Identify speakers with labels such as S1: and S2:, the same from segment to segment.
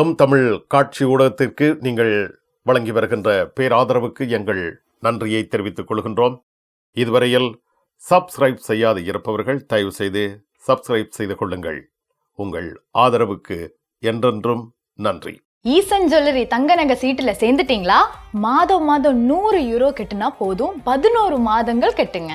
S1: M Tamil காட்சி ஊடகத்திற்கு நீங்கள் வழங்கி வருகின்ற பேராதரவுக்கு எங்கள் நன்றியை தெரிவித்துக் கொள்கின்றோம். இதுவரையில் சப்ஸ்கிரைப் செய்யாது இருப்பவர்கள் தயவு செய்து சப்ஸ்கிரைப் செய்து கொள்ளுங்கள். உங்கள் ஆதரவுக்கு என்றென்றும் நன்றி.
S2: ஈசன் ஜுவல்லரி தங்க நகை சீட்டுல சேர்ந்துட்டீங்களா? மாதம் மாதம் நூறு யூரோ கட்டுனா போதும். பதினோரு மாதங்கள் கெட்டுங்க.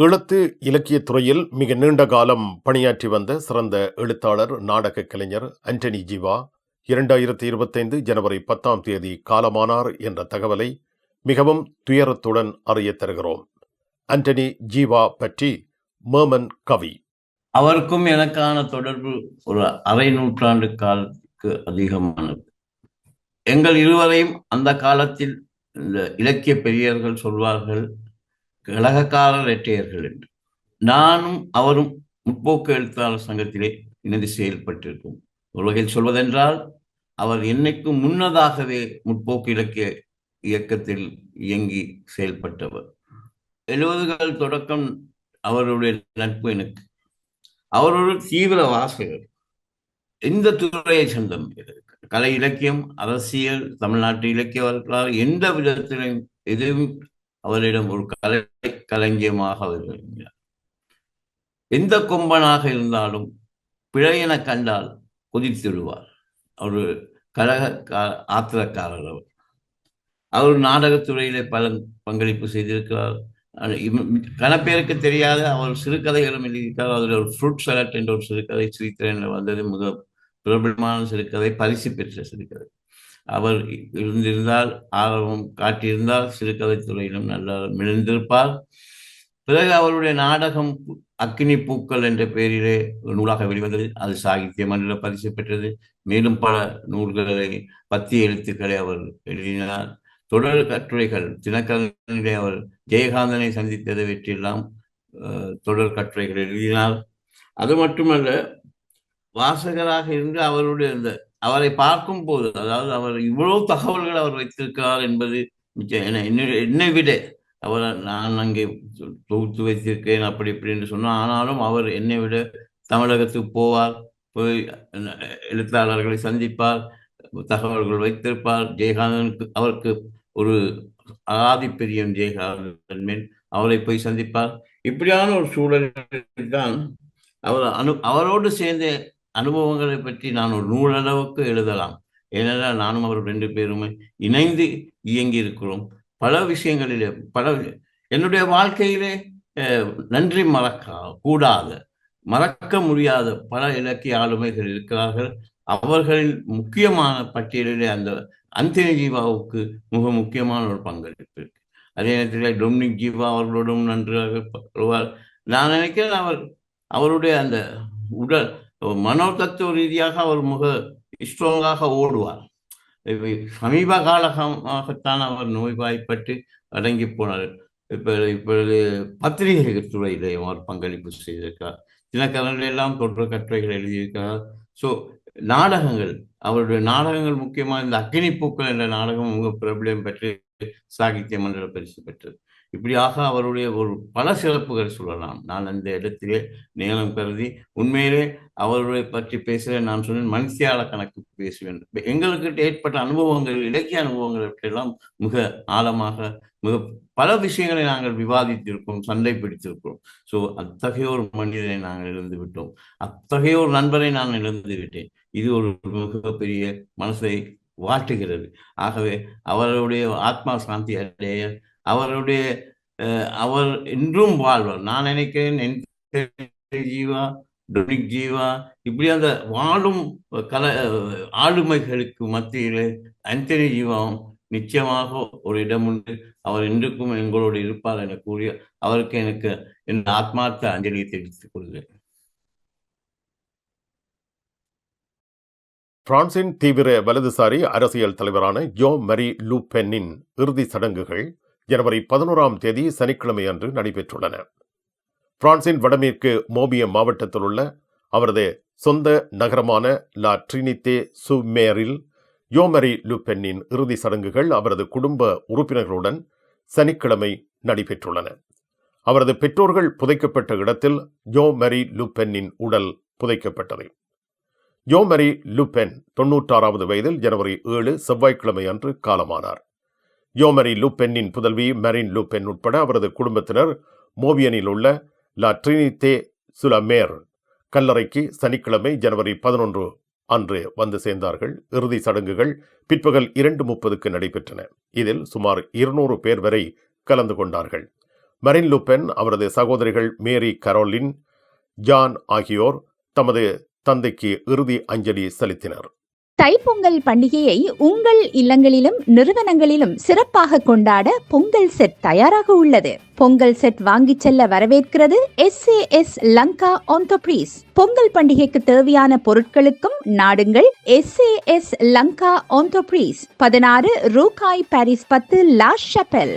S1: எழுத்து இலக்கியத் துறையில் மிக நீண்ட காலம் பணியாற்றி வந்த சிறந்த எழுத்தாளர் நாடக கலைஞர் அண்டனி ஜீவா இரண்டாயிரத்தி இருபத்தைந்து ஜனவரி பத்தாம் தேதி காலமானார் என்ற தகவலை மிகவும் துயரத்துடன் அறியத் தருகிறோம். அண்டனி ஜீவா பற்றி மேமன் கவி.
S3: அவருக்கும் எனக்கான தொடர்பு ஒரு அரை நூற்றாண்டு காலத்துக்கு அதிகமானது. எங்கள் இருவரையும் அந்த காலத்தில் இந்த இலக்கிய பெரியர்கள் சொல்வார்கள் கழகக்கார இரட்டையர்கள் என்று. நானும் அவரும் முற்போக்கு எழுத்தாளர் சங்கத்திலே இணைந்து செயல்பட்டிருக்கோம் ஒரு வகையில் சொல்வதென்றால் அவர் என்னைக்கும் முன்னதாகவே முற்போக்கு இலக்கிய இயக்கத்தில் இயங்கி செயல்பட்டவர். எழுபதுகள் தொடக்கம் அவருடைய நட்பு எனக்கு. அவர் ஒரு தீவிர வாசகர். எந்த துறையை சொந்தம் கலை இலக்கியம் அரசியல் தமிழ்நாட்டு இலக்கிய வரலாறு எந்த விதத்திலும் எதுவும் அவரிடம் ஒரு கலை களஞ்சியமாக அவர் விளங்கினார். எந்த கொம்பனாக இருந்தாலும் பிழை என கண்டால் குதித்துடுவார் அவர் கழக ஆத்திரக்காரர் அவர். அவர் நாடகத்துறையிலே பல பங்களிப்பு செய்திருக்கிறார். கணப்பேருக்கு தெரியாத அவர் சிறுகதைகளும் எழுதியிருக்கார் அதில் ஒரு ஃப்ரூட் சலட் என்ற ஒரு சிறுகதை சிரித்திரன் வந்தது. மிக பிரபலமான சிறுகதை பரிசு பெற்ற சிறுகதை. அவர் இருந்திருந்தால் ஆர்வம் காட்டியிருந்தால் சிறுகதைத்துறையிலும் நல்ல மிழ்ந்திருப்பார் பிறகு அவருடைய நாடகம் அக்கினி பூக்கள் என்ற பெயரிலே நூலாக வெளிவந்தது. அது சாகித்ய மண்டல பரிசு பெற்றது. மேலும் பல நூல்களை பத்திய எழுத்துக்களை அவர் எழுதினார். தொடர் கட்டுரைகள் தினக்கரனிலே அவர் ஜெயகாந்தனை சந்தித்ததை வெற்றியெல்லாம் தொடர் கட்டுரைகள் எழுதினார். அது மட்டுமல்ல வாசகராக இருந்து அவருடைய அந்த அவரை பார்க்கும் போது அதாவது அவர் இவ்வளவு தகவல்கள் அவர் வைத்திருக்கிறார் என்பது என்னை விட அவர் நான் அங்கே தொகுத்து வைத்திருக்கேன் அப்படி இப்படின்னு சொன்னோம் ஆனாலும் அவர் என்னை விட தமிழகத்துக்கு போவார் போய் எழுத்தாளர்களை சந்திப்பார் தகவல்கள் வைத்திருப்பார். ஜெயகாந்தனுக்கு அவருக்கு ஒரு ஆதிப்பெரியம் ஜெயகாந்தன் மேல் அவரை போய் சந்திப்பார். இப்படியான ஒரு சூழலில் தான் அவர் அனு அவரோடு சேர்ந்து அனுபவங்களை பற்றி நான் ஒரு நூலளவுக்கு எழுதலாம். ஏனென்றால் நானும் அவர் ரெண்டு பேருமே இணைந்து இயங்கி இருக்கிறோம் பல விஷயங்களிலே பல என்னுடைய வாழ்க்கையிலே நன்றி மறக்க கூடாத மறக்க முடியாத பல இலக்கிய ஆளுமைகள் இருக்கிறார்கள். அவர்களின் முக்கியமான பட்டியலிலே அந்த அந்தினி ஜீவாவுக்கு மிக முக்கியமான ஒரு பங்களிப்பு இருக்கு. அதே நேரத்தில் டொமினிக் ஜீவா அவர்களோடும் நன்றாக வருவார். நான் நினைக்கிறேன் அவர் அவருடைய அந்த உடல் மனோ தத்துவ ரீதியாக அவர் மிக ஸ்ட்ராங்காக ஓடுவார். சமீப காலமாகத்தான் அவர் நோய்வாய்ப்பட்டு அடங்கி போனார். இப்போ இப்பொழுது பத்திரிகை துறையிலே அவர் பங்களிப்பு செய்திருக்கிறார். தினக்கரங்கள் எல்லாம் தொடர் கட்டுரைகள் எழுதியிருக்கிறார். ஸோ நாடகங்கள் அவருடைய நாடகங்கள் முக்கியமாக இந்த அக்னி பூக்கள் என்ற நாடகம் மிக பிரபலம் பெற்று சாகித்ய மண்டல பரிசு பெற்றது. இப்படியாக அவருடைய ஒரு பல சிறப்புகள் சொல்லலாம். நான் அந்த இடத்திலே நேரம் கருதி உண்மையிலே அவருடைய பற்றி பேசுகிற நான் சொன்னேன். மனுஷியால கணக்கு பேசுவேன். எங்களுக்கு ஏற்பட்ட அனுபவங்கள் இலக்கிய அனுபவங்கள் எல்லாம் மிக ஆழமாக மிக பல விஷயங்களை நாங்கள் விவாதித்திருக்கோம் சண்டை பிடித்திருக்கிறோம். ஸோ அத்தகைய ஒரு மனிதனை நாங்கள் இழந்து விட்டோம். அத்தகைய ஒரு நண்பரை நான் இழந்து விட்டேன். இது ஒரு மிகப்பெரிய மனசை வாட்டுகிறது. ஆகவே அவருடைய ஆத்மா சாந்தி அடைய அவருடைய அஹ், அவர் இன்றும் வாழ்வார். நான் நினைக்கிறேன் என் ஜீவா டொனிக் ஜீவா இப்படி அந்த வாழும் கல ஆளுமைகளுக்கு மத்தியிலே அந்தனி ஜீவாவும் நிச்சயமாக ஒரு இடம் உண்டு அவர் இன்றுக்கும் எங்களோடு இருப்பார் என கூறி அவருக்கு எனக்கு என் ஆத்மார்த்த அஞ்சலியை தெரிவித்துக் கொள்கிறேன்.
S1: பிரான்சின் தீவிர வலதுசாரி அரசியல் தலைவரான ஜோ மரி லூ பென்னின் இறுதி சடங்குகள் ஜனவரி பதினோராம் தேதி சனிக்கிழமை அன்று நடைபெற்றுள்ளன. பிரான்சின் வடமேற்கு மோபிய மாவட்டத்தில் உள்ள அவரது சொந்த நகரமான லா ட்ரினித்தே சுமேரில் யோமரி லுபென்னின் இறுதி சடங்குகள் அவரது குடும்ப உறுப்பினர்களுடன் சனிக்கிழமை நடைபெற்றுள்ளன. அவரது பெற்றோர்கள் புதைக்கப்பட்ட இடத்தில் யோ மரி லுபென்னின் உடல் புதைக்கப்பட்டது. யோமரி லுபென் தொன்னூற்றாறாவது வயதில் ஜனவரி ஏழு செவ்வாய்க்கிழமை அன்று காலமானார். யோமரி லுபென்னின் புதல்வி மெரின் லுபென் உட்பட அவரது குடும்பத்தினர் மோவியனில் உள்ள லா ட்ரினித்தே சுலமேர் கல்லறைக்கு சனிக்கிழமை ஜனவரி பதினொன்று அன்று வந்து சேர்ந்தார்கள். இறுதி சடங்குகள் பிற்பகல் இரண்டு முப்பதுக்கு நடைபெற்றன. இதில் சுமார் இருநூறு பேர் வரை கலந்து கொண்டார்கள். மரின் லுபென் அவரது சகோதரிகள் மேரி கரோலின் ஜான் ஆகியோர் தமது தந்தைக்கு இறுதி அஞ்சலி செலுத்தினர்.
S4: தைப்பொங்கல் பண்டிகையை உங்கள் இல்லங்களிலும் நிறுவனங்களிலும் சிறப்பாக கொண்டாட பொங்கல் செட் தயாராக உள்ளது. பொங்கல் செட் வாங்கிச் செல்ல வரவேற்கிறது எஸ் லங்கா ஆண்டோபிரீஸ் பொங்கல் பண்டிகைக்கு தேவையான பொருட்களுக்கும் நாடுங்கள் எஸ் லங்கா ஆண்டோபிரீஸ் பதினாறு ரூகாய் பாரிஸ் பத்து லா ஷப்பல்.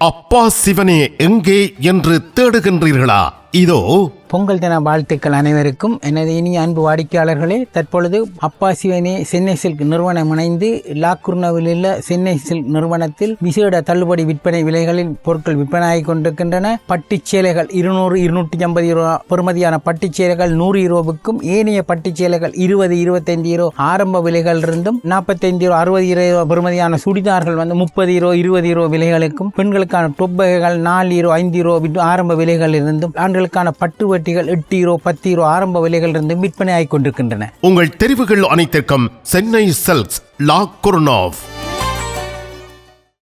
S1: அப்பா சிவனே எங்கே என்று தேடுகின்றீர்களா? இதோ.
S5: பொங்கல் தின வாழ்த்துக்கள் அனைவருக்கும். எனது இனிய அன்பு வாடிக்கையாளர்களே தற்பொழுது அப்பா சிவனே சென்னை சில்க் நிறுவனம் இணைந்து லாக்குர்னவில் உள்ள சென்னை சில்க் நிறுவனத்தில் விசேட தள்ளுபடி விற்பனை விலைகளில் பொருட்கள் விற்பனையாகி கொண்டிருக்கின்றன. பட்டுச் சேலைகள் இருநூறு இருநூற்றி ஐம்பது ரூபா பெறுமதியான பட்டுச் சேலைகள் நூறு யூரோவுக்கும் ஏனைய பட்டுச் சேலைகள் இருபது இருபத்தைந்து யூரோ ஆரம்ப விலைகள் இருந்தும் நாற்பத்தைந்து யூரோ அறுபது யூரோ பெறுமதியான சுடிதார்கள் வந்து முப்பது யூரோ இருபது யூரோ விலைகளுக்கும் பெண்களுக்கு பெண்களுக்கான டொப் வகைகள் நாலு ஈரோ ஐந்து ஈரோ ஆரம்ப விலைகள் இருந்தும் ஆண்களுக்கான பட்டு வட்டிகள் எட்டு ஈரோ பத்து ஈரோ ஆரம்ப விலைகள் இருந்தும் விற்பனை ஆகிக் கொண்டிருக்கின்றன.
S1: உங்கள் தெரிவுகள் அனைத்திற்கும் சென்னை செல்ஸ் லா குர்னாவ்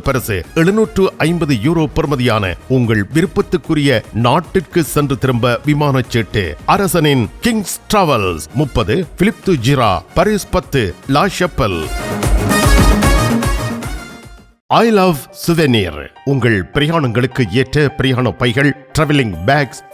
S1: பரிசு எழுநூற்று ஐம்பது யூரோ பெறுமதியான உங்கள் விருப்பத்துக்குரிய நாட்டிற்கு சென்று திரும்ப விமான சீட்டு. அரசனின் கிங்ஸ் டிராவல்ஸ் முப்பது பிலிப்து ஜிரா பரிஸ் பத்து லா ஷப்பல். ஐ லவ் சுவெனீர். உங்கள் பிரயாணங்களுக்கு ஏற்ற பிரயாண பைகள் டிராவலிங் பேக்ஸ்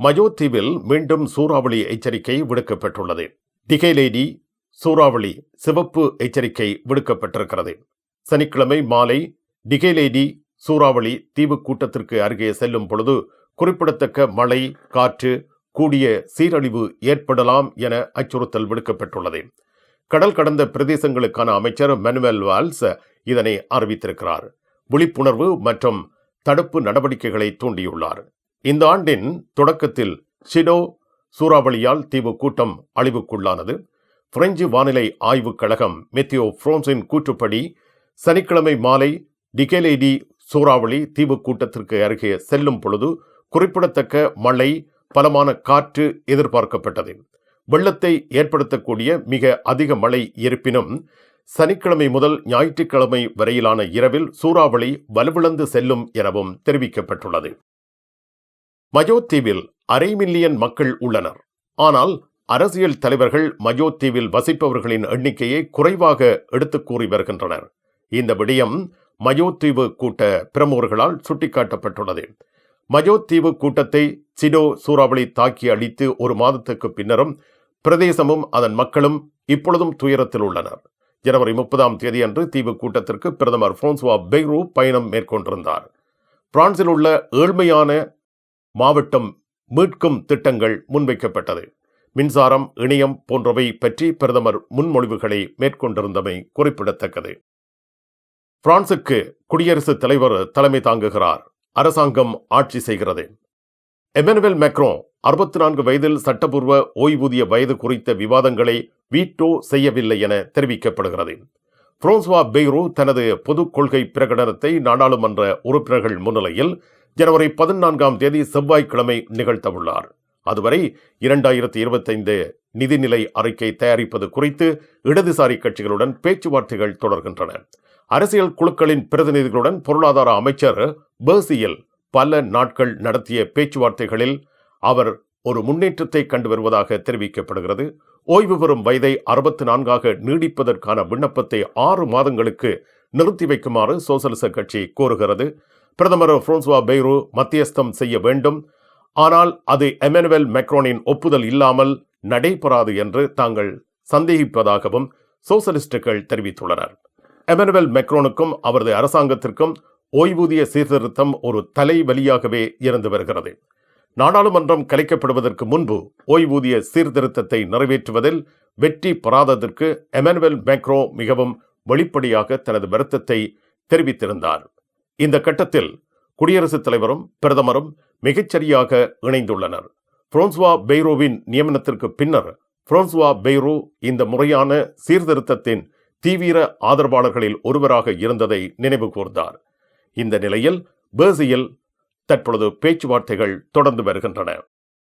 S1: மயோ தீவில் மீண்டும் சூறாவளி எச்சரிக்கை விடுக்கப்பட்டுள்ளது. டிகைலேடி சூறாவளி சிவப்பு எச்சரிக்கை விடுக்கப்பட்டிருக்கிறது. சனிக்கிழமை மாலை டிகைலேடி சூறாவளி தீவு கூட்டத்திற்கு அருகே செல்லும் பொழுது குறிப்பிடத்தக்க மழை காற்று கூடிய சீரழிவு ஏற்படலாம் என அச்சுறுத்தல் விடுக்கப்பட்டுள்ளது. கடல் கடந்த பிரதேசங்களுக்கான அமைச்சர் மெனுவல் வால்ஸ் இதனை அறிவித்திருக்கிறார். விழிப்புணர்வு மற்றும் தடுப்பு நடவடிக்கைகளை தூண்டியுள்ளார். இந்த ஆண்டின் தொடக்கத்தில் ஷிடோ சூறாவளியால் தீவு கூட்டம் அழிவுக்குள்ளானது. பிரெஞ்சு வானிலை ஆய்வுக் கழகம் மெத்தியோ ஃப்ரோன்ஸின் கூற்றுப்படி சனிக்கிழமை மாலை டிகேலேடி சூறாவளி தீவு கூட்டத்திற்கு அருகே செல்லும் பொழுது குறிப்பிடத்தக்க மழை பலமான காற்று எதிர்பார்க்கப்பட்டது. வெள்ளத்தை ஏற்படுத்தக்கூடிய மிக அதிக மழை இருப்பினும் சனிக்கிழமை முதல் ஞாயிற்றுக்கிழமை வரையிலான இரவில் சூறாவளி வலுவிழந்து செல்லும் எனவும் தெரிவிக்கப்பட்டுள்ளது. மயோத்தீவில் தீவில் அரை மில்லியன் மக்கள் உள்ளனர். ஆனால் அரசியல் தலைவர்கள் மயோத்தீவில் தீவில் வசிப்பவர்களின் எண்ணிக்கையை குறைவாக எடுத்துக் கூறி வருகின்றனர். இந்த விடயம் மயோத்தீவு தீவு கூட்ட பிரமுகர்களால் சுட்டிக்காட்டப்பட்டுள்ளது. மயோத்தீவு தீவு கூட்டத்தை சிடோ சூறாவளி தாக்கி அழித்து ஒரு மாதத்துக்கு பின்னரும் பிரதேசமும் அதன் மக்களும் இப்பொழுதும் துயரத்தில் உள்ளனர். ஜனவரி முப்பதாம் தேதியன்று தீவு கூட்டத்திற்கு பிரதமர் பிரான்சுவா பெய்ரூ பயணம் மேற்கொண்டிருந்தார். பிரான்சில் உள்ள ஏழ்மையான மாவட்டம் மீட்கும் திட்டங்கள் முன்வைக்கப்பட்டது. மின்சாரம் இணையம் போன்றவை பற்றி பிரதமர் முன்மொழிவுகளை மேற்கொண்டிருந்தமை குறிப்பிடத்தக்கது. பிரான்சுக்கு குடியரசுத் தலைவர் தலைமை தாங்குகிறார். அரசாங்கம் ஆட்சி செய்கிறது. எமனுவேல் மேக்ரோ அறுபத்தி நான்கு வயதில் சட்டப்பூர்வ ஓய்வூதிய வயது குறித்த விவாதங்களை வீட்டோ செய்யவில்லை என தெரிவிக்கப்படுகிறது. பிரான்சுவா பெய்ரோ தனது பொது கொள்கை பிரகடனத்தை நாடாளுமன்ற உறுப்பினர்கள் முன்னிலையில் ஜனவரி பதினான்காம் தேதி செவ்வாய்க்கிழமை நிகழ்த்தவுள்ளார். அதுவரை இரண்டாயிரத்தி இருபத்தைந்து நிதிநிலை அறிக்கை தயாரிப்பது குறித்து இடதுசாரி கட்சிகளுடன் பேச்சுவார்த்தைகள் தொடர்கின்றன. அரசியல் குழுக்களின் பிரதிநிதிகளுடன் பொருளாதார அமைச்சர் பேர்சியில் பல நாட்கள் நடத்திய பேச்சுவார்த்தைகளில் அவர் ஒரு முன்னேற்றத்தை கண்டு வருவதாக தெரிவிக்கப்படுகிறது. ஓய்வு பெறும் வயதை அறுபத்தி நான்காக நீடிப்பதற்கான விண்ணப்பத்தை ஆறு மாதங்களுக்கு நிறுத்தி வைக்குமாறு சோசலிச கட்சி கோருகிறது. பிரதமர் ஃப்ரோன்சுவா பெய்ரு மத்தியஸ்தம் செய்ய வேண்டும். ஆனால் அது எமனுவல் மெக்ரோனின் ஒப்புதல் இல்லாமல் நடைபெறாது என்று தாங்கள் சந்தேகிப்பதாகவும் சோசலிஸ்டுகள் தெரிவித்துள்ளனர். எமனுவல் மெக்ரோனுக்கும் அவரது அரசாங்கத்திற்கும் ஓய்வூதிய சீர்திருத்தம் ஒரு தலைவலியாகவே இருந்து வருகிறது. நாடாளுமன்றம் கலைக்கப்படுவதற்கு முன்பு ஓய்வூதிய சீர்திருத்தத்தை நிறைவேற்றுவதில் வெற்றி பெறாததற்கு எமனுவல் மேக்ரோ மிகவும் வெளிப்படையாக தனது வருத்தத்தை தெரிவித்திருந்தார். இந்த கட்டத்தில் குடியரசுத் தலைவரும் பிரதமரும் மிகச்சரியாக இணைந்துள்ளனர். பிரான்சுவா பெய்ரோவின் நியமனத்திற்கு பின்னர் பிரான்சுவா பெய்ரோ இந்த முறையான சீர்திருத்தத்தின் தீவிர ஆதரவாளர்களில் ஒருவராக இருந்ததை நினைவு கூர்ந்தார். இந்த நிலையில் பேர்சியில் தற்பொழுது பேச்சுவார்த்தைகள் தொடர்ந்து வருகின்றன.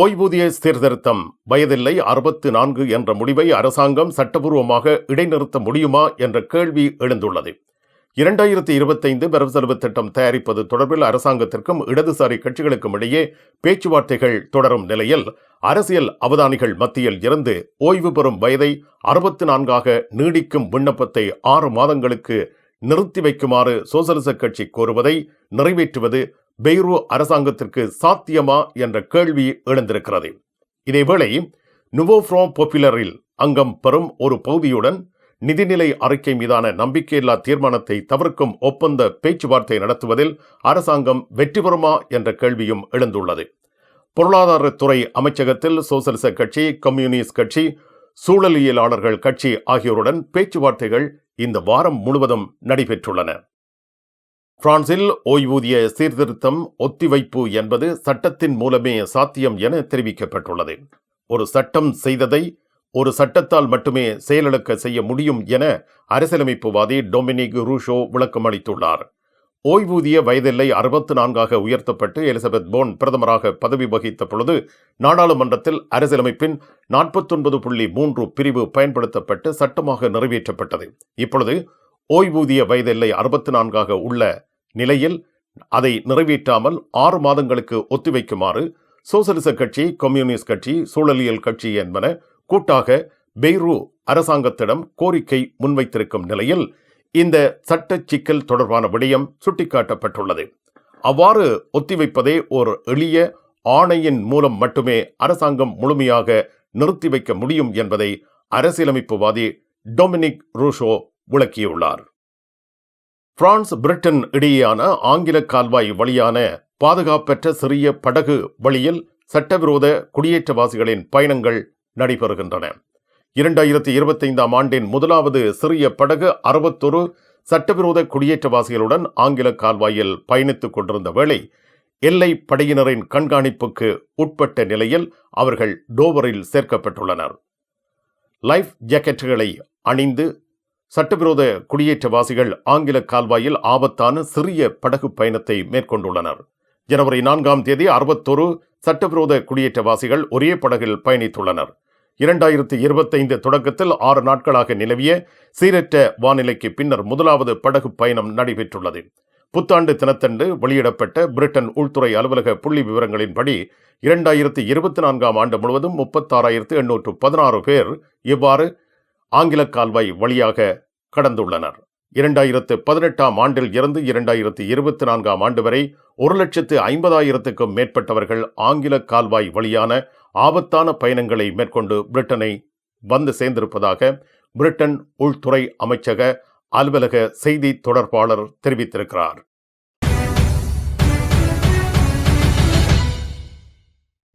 S1: ஓய்வூதிய சீர்திருத்தம். வயதில்லை அறுபத்து நான்கு என்ற முடிவை அரசாங்கம் சட்டபூர்வமாக இடைநிறுத்த முடியுமா என்ற கேள்வி எழுந்துள்ளது. இரண்டாயிரத்தி இருபத்தைந்து வரவு செலவு திட்டம் தயாரிப்பது தொடர்பில் அரசாங்கத்திற்கும் இடதுசாரி கட்சிகளுக்கும் இடையே பேச்சுவார்த்தைகள் தொடரும் நிலையில் அரசியல் அவதானிகள் மத்தியில் இருந்து ஓய்வு பெறும் வயதை அறுபத்து நான்காக நீடிக்கும் விண்ணப்பத்தை ஆறு மாதங்களுக்கு நிறுத்தி வைக்குமாறு சோசலிச கட்சி கோருவதை நிறைவேற்றுவது பெய்ரூ அரசாங்கத்திற்கு சாத்தியமா என்ற கேள்வி எழுந்திருக்கிறது. இதேவேளை நுவோ ஃப்ரோ பாப்புலரில் அங்கம் பெறும் ஒரு பகுதியுடன் நிதிநிலை அறிக்கை மீதான நம்பிக்கையில்லா தீர்மானத்தை தவிர்க்கும் ஒப்பந்த பேச்சுவார்த்தை நடத்துவதில் அரசாங்கம் வெற்றி பெறுமா என்ற கேள்வியும் எழுந்துள்ளது. பொருளாதாரத்துறை அமைச்சகத்தில் சோசலிச கட்சி கம்யூனிஸ்ட் கட்சி சூழலியலாளர்கள் கட்சி ஆகியோருடன் பேச்சுவார்த்தைகள் இந்த வாரம் முழுவதும் நடைபெற்றுள்ளன. பிரான்சில் ஓய்வூதிய சீர்திருத்தம் ஒத்திவைப்பு என்பது சட்டத்தின் மூலமே சாத்தியம் என தெரிவிக்கப்பட்டுள்ளது. ஒரு சட்டம் செய்ததை ஒரு சட்டத்தால் மட்டுமே செயலிழக்க செய்ய முடியும் என அரசியலமைப்புவாதி டொமினிக் ரூஷோ விளக்கம் அளித்துள்ளார் ஓய்வூதிய வயதில்லை அறுபத்து நான்காக உயர்த்தப்பட்டு எலிசபெத் போன் பிரதமராக பதவி வகித்த பொழுது நாடாளுமன்றத்தில் அரசியலமைப்பின் நாற்பத்தொன்பது புள்ளி மூன்று பிரிவு பயன்படுத்தப்பட்டு சட்டமாக நிறைவேற்றப்பட்டது. இப்பொழுது ஓய்வூதிய வயதெல்லை அறுபத்து நான்காக உள்ள நிலையில் அதை நிறைவேற்றாமல் ஆறு மாதங்களுக்கு ஒத்திவைக்குமாறு சோசலிச கட்சி கம்யூனிஸ்ட் கட்சி சூழலியல் கட்சி என்பன கூட்டாக பெய்ரூ அரசாங்கத்திடம் கோரிக்கை முன்வைத்திருக்கும் நிலையில் இந்த சட்ட சிக்கல் தொடர்பான விடயம் சுட்டிக்காட்டப்பட்டுள்ளது. அவ்வாறு ஒத்திவைப்பதே ஒரு எளிய ஆணையின் மூலம் மட்டுமே அரசாங்கம் முழுமையாக நிறுத்தி வைக்க முடியும் என்பதை அரசியலமைப்புவாதி டொமினிக் ரூஷோ விளக்கியுள்ளார். பிரான்ஸ் பிரிட்டன் இடையேயான ஆங்கில கால்வாய் வழியான பாதுகாப்பற்ற சிறிய படகு வழியில் சட்டவிரோத குடியேற்றவாசிகளின் பயணங்கள் நடைபெறுகின்றன. இரண்டாயிரத்தி இருபத்தைந்தாம் ஆண்டின் முதலாவது சிறிய படகு அறுபத்தொரு சட்டவிரோத குடியேற்றவாசிகளுடன் ஆங்கில கால்வாயில் பயணித்துக் கொண்டிருந்த வேளை எல்லை படையினரின் கண்காணிப்புக்கு உட்பட்ட நிலையில் அவர்கள் டோவரில் சேர்க்கப்பட்டுள்ளனர். லைஃப் ஜாக்கெட்டுகளை அணிந்து சட்டவிரோத குடியேற்றவாசிகள் ஆங்கில கால்வாயில் ஆபத்தான சிறிய படகு பயணத்தை மேற்கொண்டுள்ளனர். ஜனவரி நான்காம் தேதி அறுபத்தொரு சட்டவிரோத குடியேற்றவாசிகள் ஒரே படகில் பயணித்துள்ளனர். இரண்டாயிரத்தி இருபத்தைந்து தொடக்கத்தில் ஆறு நாட்களாக நிலவிய சீரற்ற வானிலைக்கு பின்னர் முதலாவது படகு பயணம் நடைபெற்றுள்ளது. புத்தாண்டு தினத்தன்று வெளியிடப்பட்ட பிரிட்டன் உள்துறை அலுவலக புள்ளி விவரங்களின்படி இரண்டாயிரத்தி இருபத்தி நான்காம் ஆண்டு முழுவதும் முப்பத்தாறாயிரத்து எண்ணூற்று பதினாறு பேர் இவ்வாறு ஆங்கில கால்வாய் வழியாக கடந்துள்ளனர். இரண்டாயிரத்து பதினெட்டாம் ஆண்டில் இருந்து இரண்டாயிரத்து இருபத்தி நான்காம் ஆண்டு வரை ஒரு லட்சத்து ஐம்பதாயிரத்துக்கும் மேற்பட்டவர்கள் ஆங்கில கால்வாய் வழியான ஆபத்தான பயணங்களை மேற்கொண்டு பிரிட்டனை வந்து சேர்ந்திருப்பதாக பிரிட்டன் உள்துறை அமைச்சக அலுவலக செய்தி தொடர்பாளர் தெரிவித்திருக்கிறார்.